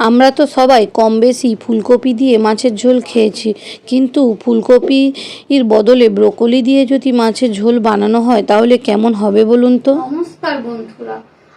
আমরা তো সবাই কম বেশি ফুলকপি দিয়ে মাছের ঝোল খেয়েছি। কিন্তু ফুলকপির বদলে ব্রোকলি দিয়ে যদি মাছের ঝোল বানানো হয়, তাহলে কেমন হবে বলুন তো? নমস্কার বন্ধুরা,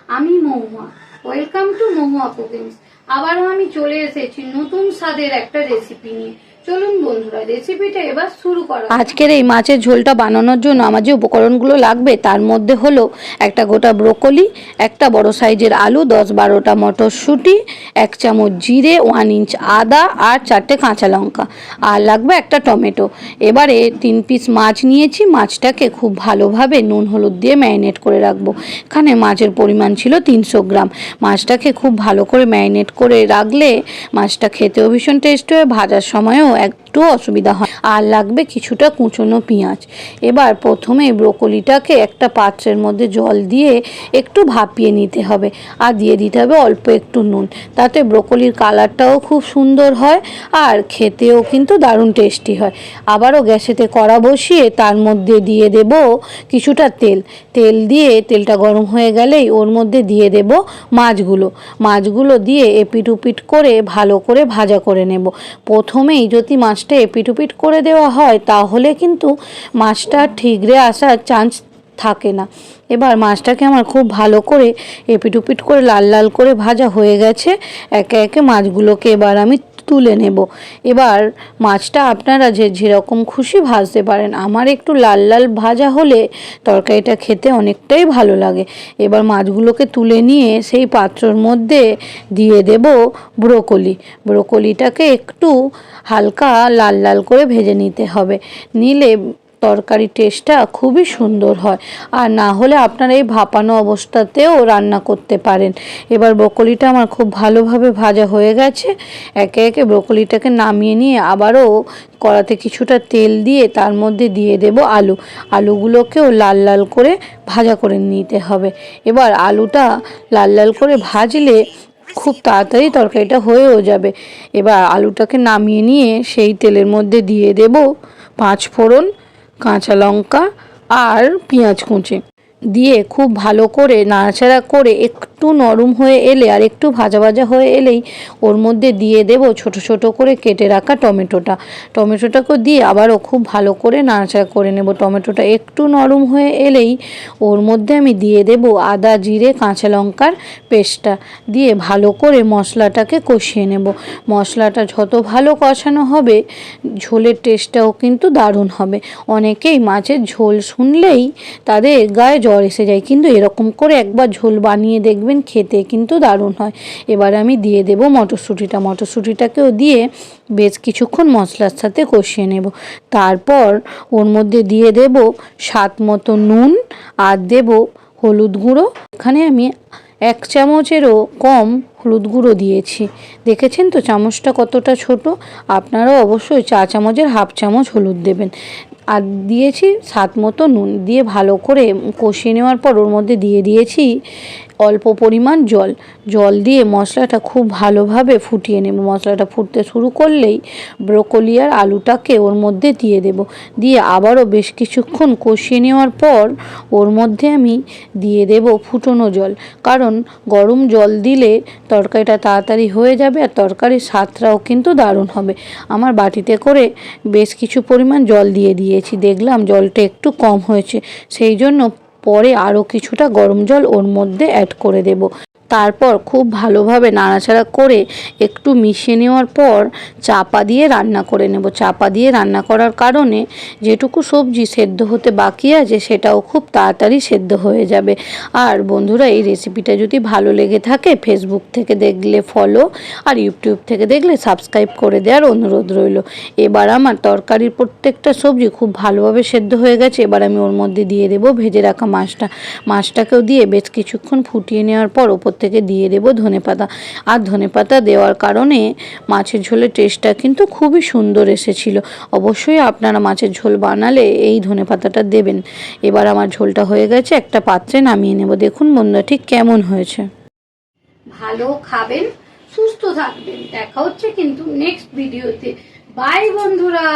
আমি Mahua. Welcome to Mahua cookings আবারও আমি চলে এসেছি নতুন স্বাদের একটা রেসিপি নিয়ে। চলুন বন্ধুরা রেসিপিটা এবার শুরু করা আজকের এই মাছের ঝোলটা বানানোর জন্য আমার যে উপকরণগুলো লাগবে, তার মধ্যে হলো একটা গোটা ব্রোকলি, একটা বড় সাইজের আলু, দশ বারোটা মটরশুঁটি, এক চামচ জিরে, ওয়ান ইঞ্চ আদা আর চারটে কাঁচা লঙ্কা। আর লাগবে একটা টমেটো। এবারে তিন পিস মাছ নিয়েছি। মাছটাকে খুব ভালোভাবে নুন হলুদ দিয়ে ম্যারিনেট করে রাখব। এখানে মাছের পরিমাণ ছিল তিনশো গ্রাম। মাছটাকে খুব ভালো করে ম্যারিনেট করে রাখলে মাছটা খেতেও ভীষণ টেস্ট হয় ভাজার সময়ও একটু অসুবিধা হয়। আর লাগবে কিছুটা কুচনো পেঁয়াজ। এবার প্রথমে ব্রোকলিটাকে একটা পাত্রের মধ্যে জল দিয়ে একটু ভাপিয়ে নিতে হবে। আর দিয়ে দিতে হবে অল্প একটু নুন। তাতে ব্রোকলির কালারটাও খুব সুন্দর হয় আর খেতেও কিন্তু দারুণ টেস্টি হয়। আবারও গ্যাসেতে কড়া বসিয়ে তার মধ্যে দিয়ে দেব কিছুটা তেল। তেল দিয়ে তেলটা গরম হয়ে গেলেই ওর মধ্যে দিয়ে দেব মাছগুলো। মাছগুলো দিয়ে এপিট উপিট করে ভালো করে ভাজা করে নেব। প্রথমেই যদি মাছটা এপিটুপিট করে দেওয়া হয়, তাহলে কিন্তু মাছটা ঠিকরে আসার চান্স থাকে না। এবার মাছটাকে আমার খুব ভালো করে এপিটুপিট করে লাল লাল করে ভাজা হয়ে গেছে। একে একে মাছগুলোকে এবার আমি তুলে নেব। এবার মাছটা আপনারা যে যেরকম খুশি ভাজতে পারেন। আমার একটু লাল লাল ভাজা হলে তরকারিটা খেতে অনেকটাই ভালো লাগে। এবার মাছগুলোকে তুলে নিয়ে সেই পাত্রর মধ্যে দিয়ে দেব ব্রোকলি। ব্রোকলিটাকে একটু হালকা লাল লাল করে ভেজে নিতে হবে। নিলে তরকারি টেস্টটা খুবই সুন্দর হয়। আর না হলে আপনারা এই ভাপানো অবস্থাতেও রান্না করতে পারেন। এবার ব্রোকলিটা আমার খুব ভালোভাবে ভাজা হয়ে গেছে। একে একে ব্রোকলিটাকে নামিয়ে নিয়ে আবারও কড়াতে কিছুটা তেল দিয়ে তার মধ্যে দিয়ে দেব আলু। আলুগুলোকেও লাল লাল করে ভাজা করে নিতে হবে। এবার আলুটা লাল লাল করে ভাজলে খুব তাড়াতাড়ি তরকারিটা হয়েও যাবে। এবার আলুটাকে নামিয়ে নিয়ে সেই তেলের মধ্যে দিয়ে দেব পাঁচ ফোড়ন কাঁচা লঙ্কা আর পেঁয়াজ কুচি। দিয়ে খুব ভালো করে নাড়াচাড়া করে একটু নরম হয়ে এলে আর একটু ভাজা ভাজা হয়ে এলেই ওর মধ্যে দিয়ে দেব ছোট ছোট করে কেটে রাখা টমেটোটা। টমেটোটাকে দিয়ে আবারও খুব ভালো করে নাড়াচাড়া করে নেব। টমেটোটা একটু নরম হয়ে এলেই ওর মধ্যে আমি দিয়ে দেব আদা, জিরে, কাঁচা লঙ্কার পেস্টটা। দিয়ে ভালো করে মশলাটাকে কষিয়ে নেব। মশলাটা যত ভালো কষানো হবে, ঝোলের টেস্টটাও কিন্তু দারুণ হবে। অনেকেই মাছের ঝোল শুনলেই তাদের গায়ে জ্বর এসে যায়। কিন্তু এরকম করে একবার ঝোল বানিয়ে দেখবেন খেতে কিন্তু দারুণ হয়। এবার আমি দিয়ে দেব মটরশুঁটিটা। মটরশুঁটিটাকেও দিয়ে বেশ কিছুক্ষণ মশলার সাথে কষিয়ে নেব। তারপর ওর মধ্যে দিয়ে দেব স্বাদ মতো নুন আর দেব হলুদ গুঁড়ো। এখানে আমি এক চামচেরও কম হলুদ গুঁড়ো দিয়েছি। দেখেছেন তো চামচটা কতটা ছোট? আপনারাও অবশ্যই চা চামচের হাফ চামচ হলুদ দেবেন। আর দিয়েছি স্বাদ মতো নুন দিয়ে ভালো করে কষিয়ে নেওয়ার পর ওর মধ্যে দিয়ে দিয়েছি অল্প পরিমাণ জল। জল দিয়ে মশলাটা খুব ভালোভাবে ফুটিয়ে নেব। মশলাটা ফুটতে শুরু করলেই ব্রোকলি আর আলুটাকে ওর মধ্যে দিয়ে দেব। দিয়ে আবারও বেশ কিছুক্ষণ কষিয়ে নেওয়ার পর ওর মধ্যে আমি দিয়ে দেব ফুটনো জল। কারণ গরম জল দিলে তরকারিটা তাড়াতাড়ি হয়ে যাবে আর তরকারির স্বাদটাও কিন্তু দারুণ হবে। আমার বাটিতে করে বেশ কিছু পরিমাণ জল দিয়ে দিয়েছি। দেখলাম জলটা একটু কম হয়েছে। সেই জন্য পরে আরও কিছুটা গরম জল ওর মধ্যে অ্যাড করে দেব। তারপর খুব ভালোভাবে নাড়াচাড়া করে একটু মিশিয়ে নেওয়ার পর চাপা দিয়ে রান্না করে নেব। চাপা দিয়ে রান্না করার কারণে যেটুকু সবজি সেদ্ধ হতে বাকি আছে সেটাও খুব তাড়াতাড়ি সেদ্ধ হয়ে যাবে। আর বন্ধুরা, এই রেসিপিটা যদি ভালো লেগে থাকে ফেসবুক থেকে দেখলে ফলো আর ইউটিউব থেকে দেখলে সাবস্ক্রাইব করে দেওয়ার অনুরোধ রইল। এবার আমার তরকারির প্রত্যেকটা সবজি খুব ভালোভাবে সেদ্ধ হয়ে গেছে। এবার আমি ওর মধ্যে দিয়ে দেবো ভেজে রাখা মাছটা। মাছটাকেও দিয়ে বেশ কিছুক্ষণ ফুটিয়ে নেওয়ার পর ওপর থেকে দিয়ে দেবো ধনেপাতা আর ধনেপাতা দেওয়ার কারণে মাছের ঝোলের টেস্টটা কিন্তু খুবই সুন্দর এসেছিল। অবশ্যই আপনারা মাছের ঝোল বানালে এই ধনেপাতাটা দেবেন। এবার আমার ঝোলটা হয়ে গেছে, একটা পাত্রে নামিয়ে নেব। দেখুন বন্ধুরা ঠিক কেমন হয়েছে। ভালো খাবেন, সুস্থ থাকবেন। দেখা হচ্ছে কিন্তু নেক্সট ভিডিওতে বাই বন্ধুরা!